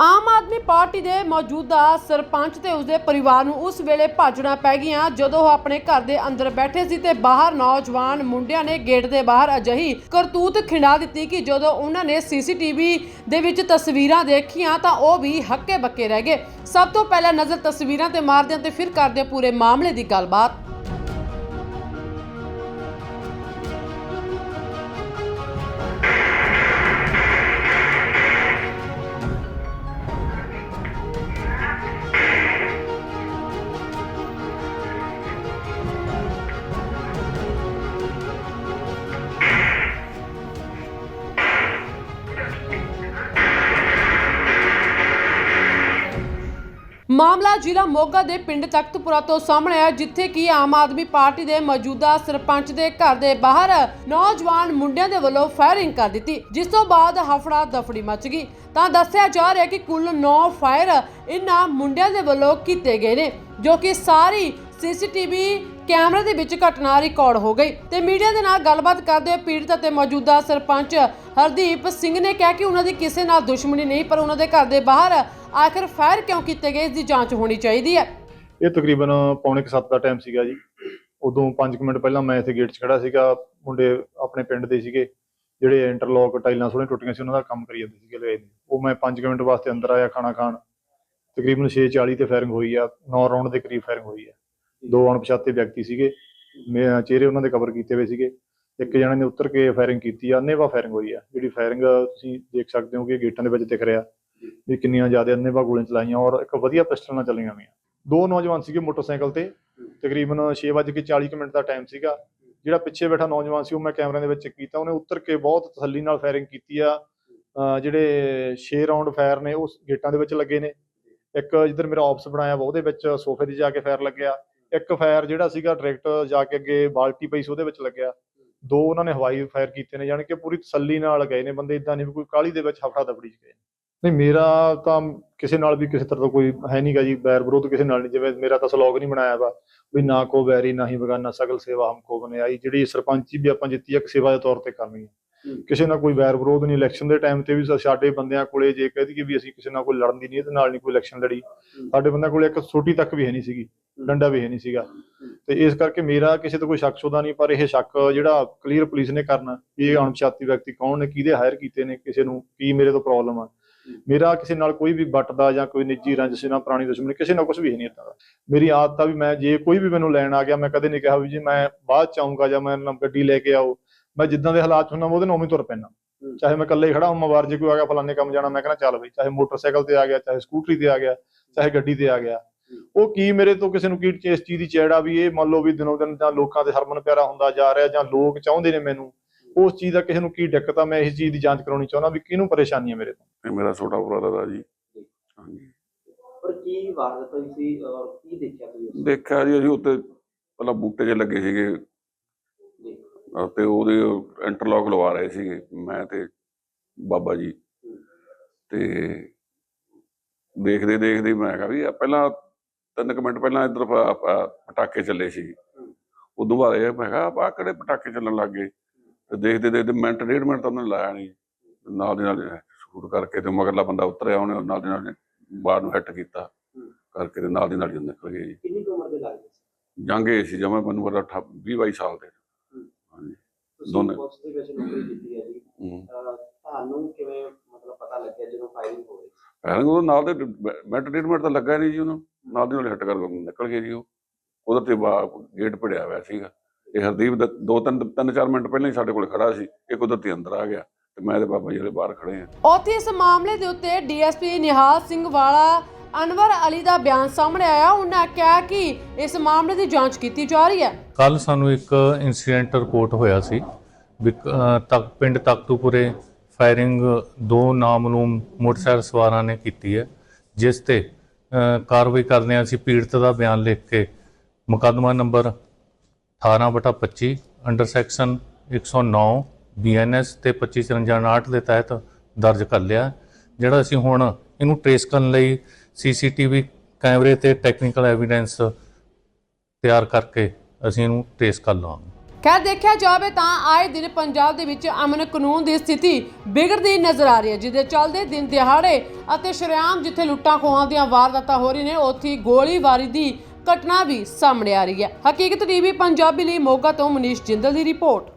Aam Aadmi party ਦੇ ਮੌਜੂਦਾ ਸਰਪੰਚ ਤੇ ਉਸਦੇ ਪਰਿਵਾਰ ਨੂੰ ਉਸ ਵੇਲੇ ਭਾਜਣਾ ਪੈ ਗਿਆ ਜਦੋਂ ਉਹ ਆਪਣੇ ਘਰ ਦੇ ਅੰਦਰ ਬੈਠੇ ਸੀ ਤੇ ਬਾਹਰ ਨੌਜਵਾਨ ਮੁੰਡਿਆਂ ਨੇ ਗੇਟ ਦੇ ਬਾਹਰ ਅਜਿਹੀ ਕਰਤੂਤ ਖਿੰਡਾ ਦਿੱਤੀ ਕਿ ਜਦੋਂ ਉਹਨਾਂ ਨੇ ਸੀਸੀਟੀਵੀ ਦੇ ਵਿੱਚ ਤਸਵੀਰਾਂ ਦੇਖੀਆਂ ਤਾਂ ਉਹ ਵੀ ਹੱਕੇ ਬੱਕੇ ਰਹਿ ਗਏ। ਸਭ ਤੋਂ ਪਹਿਲਾਂ ਨਜ਼ਰ ਤਸਵੀਰਾਂ ਤੇ ਮਾਰਦਿਆਂ ਹਾਂ ਤੇ ਫਿਰ ਕਰਦੇ ਪੂਰੇ ਮਾਮਲੇ ਦੀ ਗੱਲਬਾਤ। ਮਾਮਲਾ ਜ਼ਿਲ੍ਹਾ ਮੋਗਾ ਦੇ ਪਿੰਡ ਤਖਤਪੁਰਾ ਤੋਂ ਸਾਹਮਣੇ ਆਇਆ, ਜਿੱਥੇ ਕਿ ਆਮ ਆਦਮੀ ਪਾਰਟੀ ਦੇ ਮੌਜੂਦਾ ਸਰਪੰਚ ਦੇ ਘਰ ਦੇ ਬਾਹਰ ਨੌਜਵਾਨ ਮੁੰਡਿਆਂ ਦੇ ਵੱਲੋਂ ਫਾਇਰਿੰਗ ਕਰ ਦਿੱਤੀ, ਜਿਸ ਤੋਂ ਬਾਅਦ ਹਫੜਾ ਦਫੜੀ ਮਚ ਗਈ। ਤਾਂ ਦੱਸਿਆ ਜਾ ਰਿਹਾ ਕਿ ਕੁੱਲ 9 ਫਾਇਰ ਇਨ੍ਹਾਂ ਮੁੰਡਿਆਂ ਦੇ ਵੱਲੋਂ ਕੀਤੇ ਗਏ ਨੇ, ਜੋ ਕਿ ਸਾਰੀ ਸੀਸੀਟੀਵੀ ਕੈਮਰੇ ਦੇ ਵਿੱਚ ਘਟਨਾ ਰਿਕਾਰਡ ਹੋ ਗਈ ਤੇ ਮੀਡੀਆ ਦੇ ਨਾਲ ਗੱਲਬਾਤ ਕਰਦੇ ਹੋਏ ਪੀੜਤ ਅਤੇ ਮੌਜੂਦਾ ਸਰਪੰਚ ਹਰਦੀਪ ਸਿੰਘ ਨੇ ਕਿਹਾ ਕਿ ਉਹਨਾਂ ਦੀ ਕਿਸੇ ਨਾਲ ਦੁਸ਼ਮਣੀ ਨਹੀਂ, ਪਰ ਉਹਨਾਂ ਦੇ ਘਰ ਦੇ ਬਾਹਰ ਆਖਰ ਫਾਇਰ ਕਿਉਂ ਕੀਤੇ ਗਏ ਇਸ ਦੀ ਜਾਂਚ ਹੋਣੀ ਚਾਹੀਦੀ ਹੈ। ਇਹ ਤਕਰੀਬਨ ਪੌਣੇ 7 ਦਾ ਟਾਈਮ ਸੀਗਾ ਜੀ। ਉਦੋਂ 5 ਮਿੰਟ ਪਹਿਲਾਂ ਮੈਂ ਇੱਥੇ ਗੇਟ 'ਚ ਖੜਾ ਸੀਗਾ। ਮੁੰਡੇ ਆਪਣੇ ਪਿੰਡ ਦੇ ਸੀਗੇ, ਜਿਹੜੇ ਇੰਟਰਲੌਕ ਟਾਈਲਾਂ ਸੋਹਣੇ ਟੁੱਟੀਆਂ ਸੀ, ਉਹਨਾਂ ਦਾ ਕੰਮ ਕਰੀ ਜਾਂਦੇ ਸੀਗੇ ਲਏ ਨੇ। ਉਹ ਮੈਂ 5 ਮਿੰਟ ਵਾਸਤੇ ਅੰਦਰ ਆਇਆ ਖਾਣਾ ਖਾਣ। ਤਕਰੀਬਨ 6:40 ਤੇ ਫਾਇਰਿੰਗ ਹੋਈ ਆ 9 ਰਾਉਂਡ ਦੇ ਕਰੀਬ ਫਾਇਰਿੰਗ ਹੋਈ ਆ। ਦੋ ਅਣਪਛਾਤੇ ਵਿਅਕਤੀ ਸੀਗੇ। ਮੇ- ਚਿਹਰੇ ਉਹਨਾਂ ਦੇ ਕਵਰ ਕੀਤੇ ਹੋਏ ਸੀਗੇ। ਇੱਕ ਜਣੇ ਨੇ ਉੱਤਰ ਕੇ ਫਾਇਰਿੰਗ ਕੀਤੀ ਆ ਅੰਨੇਵਾ ਫਾਇਰਿੰਗ ਹੋਈ ਆ। ਜਿਹੜੀ ਫਾਇਰਿੰਗ ਤੁਸੀਂ ਦੇਖ ਸਕਦੇ ਹੋ ਕਿ ਗੇਟਾਂ ਦੇ ਵਿੱਚ ਦਿਖ ਰਿਹਾ। ਵੀ ਕਿੰਨੀਆਂ ਜ਼ਿਆਦਾ ਅੰਨੇਵਾ ਗੋਲੀਆਂ ਚਲਾਈਆਂ ਔਰ ਇੱਕ ਵਧੀਆ ਪਿਸਟਲ ਨਾਲ ਚੱਲੀਆਂ ਹੋਈਆਂ। ਦੋ ਨੌਜਵਾਨ ਸੀਗੇ ਮੋਟਰਸਾਈਕਲ ਤੇ। ਤਕਰੀਬਨ 6:40 ਮਿੰਟ ਦਾ ਟਾਈਮ ਸੀਗਾ। ਜਿਹੜਾ ਪਿੱਛੇ ਬੈਠਾ ਨੌਜਵਾਨ ਸੀ, ਉਹ ਮੈਂ ਕੈਮਰਿਆਂ ਦੇ ਵਿੱਚ ਚੈੱਕ ਕੀਤਾ। ਉਹਨੇ ਉੱਤਰ ਕੇ ਬਹੁਤ ਤਸੱਲੀ ਨਾਲ ਫਾਇਰਿੰਗ ਕੀਤੀ ਆ। ਅਹ ਜਿਹੜੇ 6 ਰਾਉਂਡ ਫਾਇਰ ਨੇ, ਉਹ ਗੇਟਾਂ ਦੇ ਵਿੱਚ ਲੱਗੇ ਨੇ। ਇੱਕ ਜਿੱਧਰ ਮੇਰਾ ਆਫਿਸ ਬਣਾਇਆ ਵਾ, ਉਹਦੇ ਵਿੱਚ ਸੋਫੇ ਤੇ ਜਾ ਕੇ ਫਾਇਰ ਲੱਗਿਆ। ਇੱਕ ਫਾਇਰ ਜਿਹੜਾ ਸੀਗਾ ਡਾਇਰੈਕਟ ਜਾ ਕੇ ਅੱਗੇ ਬਾਲਟੀ ਪਈ ਸੀ ਉਹਦੇ ਵਿੱਚ ਲੱਗਿਆ। ਦੋ ਉਹਨਾਂ ਨੇ ਹਵਾਈ ਫਾਇਰ ਕੀਤੇ ਨੇ ਜਾਣੀ ਕਿ ਪੂਰੀ ਤਸੱਲੀ ਨਾਲ ਗਏ ਨੇ ਬੰਦੇ ਇਦਾਂ ਨਹੀਂ ਵੀ ਕੋਈ ਕਾਲੀ ਦੇ ਵਿੱਚ ਹਫੜਾ ਦਫੜੀ ਚ ਗਏ ਨਹੀਂ, ਮੇਰਾ ਤਾਂ ਕਿਸੇ ਨਾਲ ਵੀ ਕਿਸੇ ਤਰ੍ਹਾਂ ਦਾ ਕੋਈ ਹੈ ਨਹੀਂਗਾ ਜੀ ਬੈਰ ਵਿਰੋਧ ਕਿਸੇ ਨਾਲ ਨਹੀਂ ਜਿਵੇਂ ਮੇਰਾ ਤਾਂ ਸਲੋਗ ਨਹੀਂ ਬਣਾਇਆ ਵਾ, ਵੀ ਨਾ ਕੋ ਵੈਰੀ, ਨਾ ਹੀ ਬਗਾਨਾ, ਸਗਲ ਸੇਵਾ ਹਮਕੋ ਬਨਿਆਈ ਜਿਹੜੀ ਸਰਪੰਚੀ ਵੀ ਆਪਾਂ ਜਿੱਤੀ ਆ, ਇੱਕ ਸੇਵਾ ਦੇ ਤੌਰ ਤੇ ਕਰਨੀ ਹੈ ਕਿਸੇ ਨਾਲ ਕੋਈ ਵੈਰ ਵਿਰੋਧ ਨਹੀਂ ਇਲੈਕਸ਼ਨ ਦੇ ਟਾਈਮ ਤੇ ਵੀ ਸਾਡੇ ਬੰਦਿਆਂ ਕੋਲੇ ਜੇ ਕਹਿ ਦਈਏ ਵੀ ਅਸੀਂ ਕਿਸੇ ਨਾਲ ਕੋਈ ਲੜਨ ਦੀ ਨਹੀਂ ਇਹਦੇ ਨਾਲ ਨਹੀਂ ਕੋਈ ਇਲੈਕਸ਼ਨ ਲੜੀ ਸਾਡੇ ਬੰਦਿਆਂ ਕੋਲੇ ਇੱਕ ਛੋਟੀ ਤੱਕ ਵੀ ਹੈ ਨਹੀਂ ਸੀਗੀ ਡੰਡਾ ਵੀ ਹੈ ਨਹੀਂ ਸੀਗਾ। ਤੇ ਇਸ ਕਰਕੇ ਮੇਰਾ ਕਿਸੇ ਤੇ ਕੋਈ ਸ਼ੱਕ ਸ਼ੁਦਾ ਨਹੀਂ ਪਰ ਇਹ ਸ਼ੱਕ ਜਿਹੜਾ ਕਲੀਅਰ ਪੁਲਿਸ ਨੇ ਕਰਨਾ ਇਹ ਅਣਪਛਾਤੀ ਵਿਅਕਤੀ ਕੌਣ ਨੇ ਕਿਹਦੇ ਹਾਇਰ ਕੀਤੇ ਨੇ ਕਿਸੇ ਨੂੰ ਕੀ ਮੇਰੇ ਤੋਂ ਪ੍ਰੋਬਲਮ ਆ। ਮੇਰਾ ਕਿਸੇ ਨਾਲ ਕੋਈ ਵੀ ਵੱਟ ਦਾ ਜਾਂ ਕੋਈ ਨਿੱਜੀ ਰੰਜਿਸ਼ ਨਾਲ ਪੁਰਾਣੀ ਦੁਸ਼ਮਣੀ ਕਿਸੇ ਨਾਲ ਕੁਝ ਵੀ ਹੈ ਨਹੀਂ ਏਦਾਂ ਦਾ। ਮੇਰੀ ਆਦਤ ਆ ਵੀ ਮੈਂ ਜੇ ਕੋਈ ਵੀ ਮੈਨੂੰ ਲੈਣ ਆ ਗਿਆ ਮੈਂ ਕਦੇ ਨਹੀਂ ਕਿਹਾ ਵੀ ਜੀ ਮੈਂ ਬਾਅਦ ਚ ਆਉਂਗਾ ਜਾਂ ਮੈਂ ਗੱਡੀ ਲੈ ਕੇ ਆਓ। ਮੈਂ ਜਿੱਦਾਂ ਦੇ ਹਾਲਾਤ ਹੁੰਦਾ ਮੈਂ ਉਹਦੇ ਨਾਲ ਉਵੇਂ ਤੁਰ ਪੈਣਾ ਚਾਹੇ ਮੈਂ ਇਕੱਲੇ ਹੀ ਖੜਾ ਹਾਂ ਬਾਹਰ ਜੇ ਕੋਈ ਆ ਗਿਆ ਫਲਾਣੇ ਕੰਮ ਜਾਣਾ ਮੈਂ ਕਹਿੰਦਾ ਚੱਲ ਬਈ ਚਾਹੇ ਮੋਟਰਸਾਈਕਲ ਤੇ ਆ ਗਿਆ ਚਾਹੇ ਸਕੂਟਰੀ ਤੇ ਆ ਗਿਆ ਚਾਹੇ ਗੱਡੀ ਤੇ ਆ ਗਿਆ। ਉਹ ਕੀ ਮੇਰੇ ਤੋਂ ਕਿਸੇ ਨੂੰ ਕੀ ਇਸ ਚੀਜ਼ ਦੀ ਚੇੜਾ ਵੀ ਇਹ ਮੰਨ ਲਓ ਵੀ ਦਿਨੋਂ ਦਿਨ ਜਾਂ ਲੋਕਾਂ ਦੇ ਹਰਮਨ ਪਿਆਰਾ ਹੁੰਦਾ ਜਾ ਰਿਹਾ ਜਾਂ ਲੋਕ ਚਾਹੁੰਦੇ ਨੇ ਮੈਨੂੰ ਉਸ ਚੀਜ਼ ਦਾ ਕਿਸੇ ਨੂੰ ਕੀ ਦਿੱਕਤ ਆ ਮੈਂ ਇਸ ਚੀਜ਼ ਦੀ ਜਾਂਚ ਕਰਾਉਣੀ ਚਾਹੁੰਦਾ ਵੀ ਕਿਹਨੂੰ ਪਰੇਸ਼ਾਨੀ ਹੈ ਮੇਰੇ ਤੋਂ। ਇਹ ਮੇਰਾ ਛੋਟਾ ਬ੍ਰਦਰ ਆ ਜੀ। ਹਾਂਜੀ। ਪਰ ਕੀ ਵਾਰਦਾਤ ਹੋਈ ਸੀ ਔਰ ਕੀ ਦੇਖਿਆ ਤੁਸੀਂ? ਦੇਖਿਆ ਜੀ ਅਸੀਂ ਉੱਤੇ ਪਹਿਲਾਂ ਬੂਟੇ ਜੇ ਲੱਗੇ ਸੀਗੇ। ਤੇ ਉਹਦੇ ਇੰਟਰਲੌਕ ਲਵਾ ਰਹੇ ਸੀਗੇ ਮੈਂ ਤੇ ਬਾਬਾ ਜੀ। ਤੇ ਦੇਖਦੇ ਦੇਖਦੇ ਮੈਂ ਕਿਹਾ ਵੀ ਪਹਿਲਾਂ ਤਿੰਨ ਕੁ ਮਿੰਟ ਪਹਿਲਾਂ ਇੱਧਰ ਪਟਾਕੇ ਚੱਲੇ ਸੀ। ਉਦੋਂ ਬਾਅਦ ਇਹ ਮੈਂ ਕਿਹਾ ਆਹ ਕਿਹੜੇ ਪਟਾਕੇ ਚੱਲਣ ਲੱਗ ਗਏ? ਤੇ ਦੇਖਦੇ ਦੇਖਦੇ ਮਿੰਟ ਡੇਢ ਮਿੰਟ ਤਾਂ ਉਹਨੇ ਲਾਇਆ ਨਹੀਂ। ਨਾਲ ਦੀ ਨਾਲ ਸ਼ੂਟ ਕਰਕੇ ਤੇ ਮਗਰਲਾ ਬੰਦਾ ਉਤਰਿਆ ਉਹਨੇ ਨਾਲ ਦੀ ਨਾਲ ਬਾਹਰ ਨੂੰ ਹਿੱਟ ਕੀਤਾ। ਕਰਕੇ ਤੇ ਨਾਲ ਦੀ ਨਾਲ ਹੀ ਨਿਕਲ ਗਏ ਜੀ। ਕਿੰਨੀ ਕੁ ਉਮਰ ਦੇ ਲੱਗਦੇ ਸੀ? ਜੰਗੇ ਸੀ ਜਮਾ ਮੈਨੂੰ ਪਤਾ 20 22 ਸਾਲ ਦੇ। ਦੋਨੇ। ਪੁਲਿਸ ਦੇ ਵਿੱਚ ਨੌਕਰੀ ਕੀਤੀ ਹੈ ਜੀ। ਹੂੰ। ਅਹ ਤੁਹਾਨੂੰ ਕਿਵੇਂ ਮਤਲਬ ਪਤਾ ਲੱਗਿਆ ਜਦੋਂ ਫਾਇਰਿੰਗ ਹੋ ਰਹੀ ਸੀ ਨਾਲ ਦੇ ਮਿੰਟ ਡੇਢ ਮਿੰਟ ਤਾਂ ਲੱਗਾ ਨਹੀਂ ਜੀ ਉਹਨੂੰ। ਨਾਲ ਦੀ ਨਾਲ ਹਿੱਟ ਕਰ ਨਿਕਲ ਗਏ ਜੀ ਉਹ। ਉਹਦੇ ਤੇ ਬਾ ਗੇਟ ਪੜਿਆ ਹੋਇਆ ਸੀਗਾ। ਇਹ ਹਰਦੀਪ ਦਾ ਦੋ ਤਿੰਨ ਤਿੰਨ ਚਾਰ ਮਿੰਟ ਪਹਿਲਾਂ ਹੀ ਸਾਡੇ ਕੋਲ ਖੜਾ ਸੀ। ਇਹ ਕੁਦਰਤੀ ਅੰਦਰ ਆ ਗਿਆ। ਤੇ ਮੈਂ ਤੇ ਬਾਬਾ ਜੀ ਹਲੇ ਬਾਹਰ ਖੜੇ ਆ ਉੱਥੇ ਇਸ ਮਾਮਲੇ ਦੇ ਉੱਤੇ ਡੀਐਸਪੀ ਨਿਹਾਲ ਸਿੰਘ ਵਾਲਾ ਅਨਵਰ ਅਲੀ ਦਾ ਬਿਆਨ ਸਾਹਮਣੇ ਆਇਆ। ਉਹਨਾਂ ਕਿਹਾ ਕਿ ਇਸ ਮਾਮਲੇ ਦੀ ਜਾਂਚ ਕੀਤੀ ਜਾ ਰਹੀ ਹੈ। ਕੱਲ ਸਾਨੂੰ ਇੱਕ ਇਨਸੀਡੈਂਟ ਰਿਪੋਰਟ ਹੋਇਆ ਸੀ। ਤੱਕ, ਪਿੰਡ ਤਖਤੂਪੁਰੇ ਫਾਇਰਿੰਗ ਦੋ ਨਾਮਲੂਮ ਮੋਟਰਸਾਈਕਲ ਸਵਾਰਾਂ ਨੇ ਕੀਤੀ ਹੈ, ਜਿਸ ਤੇ ਕਾਰਵਾਈ ਕਰਦੇ ਅਸੀਂ ਪੀੜਤ ਦਾ ਬਿਆਨ ਲਿਖ ਕੇ। ਮੁਕੱਦਮਾ ਨੰਬਰ 18/25 ਅੰਡਰ ਸੈਕਸ਼ਨ 109 ਬੀਐਨਐਸ ਤੇ 2554 ਦੇ ਤਹਿਤ ਦਰਜ ਕਰ ਲਿਆ ਜਿਹੜਾ ਅਸੀਂ ਹੁਣ ਇਹਨੂੰ ਟ੍ਰੇਸ ਕਰਨ ਲਈ ਸੀਸੀਟੀਵੀ ਕੈਮਰੇ ਤੇ ਟੈਕਨੀਕਲ ਐਵੀਡੈਂਸ ਤਿਆਰ ਕਰਕੇ ਅਸੀਂ ਇਹਨੂੰ ਟ੍ਰੇਸ ਕਰ ਲਵਾਂਗੇ। ਖੈਰ ਦੇਖਿਆ ਜਾਵੇ ਤਾਂ ਆਏ ਦਿਨ ਪੰਜਾਬ ਦੇ ਵਿੱਚ ਅਮਨ ਕਾਨੂੰਨ ਦੀ ਸਥਿਤੀ ਵਿਗੜਦੀ ਨਜ਼ਰ ਆ ਰਹੀ ਹੈ, ਜਿਹਦੇ ਚੱਲਦੇ ਦਿਨ ਦਿਹਾੜੇ ਅਤੇ ਸ਼ਰੇਆਮ ਜਿੱਥੇ ਲੁੱਟਾਂ ਖੋਹਾਂ ਦੀਆਂ ਵਾਰਦਾਤਾਂ ਹੋ ਰਹੀਆਂ ਨੇ, ਉੱਥੇ ਗੋਲੀਬਾਰੀ ਦੀ ਘਟਨਾ ਵੀ ਸਾਹਮਣੇ ਆ ਰਹੀ ਹੈ। ਹਕੀਕਤ ਟੀਵੀ ਪੰਜਾਬੀ ਲਈ ਮੋਗਾ ਤੋਂ ਮਨੀਸ਼ ਜਿੰਦਲ ਦੀ ਰਿਪੋਰਟ।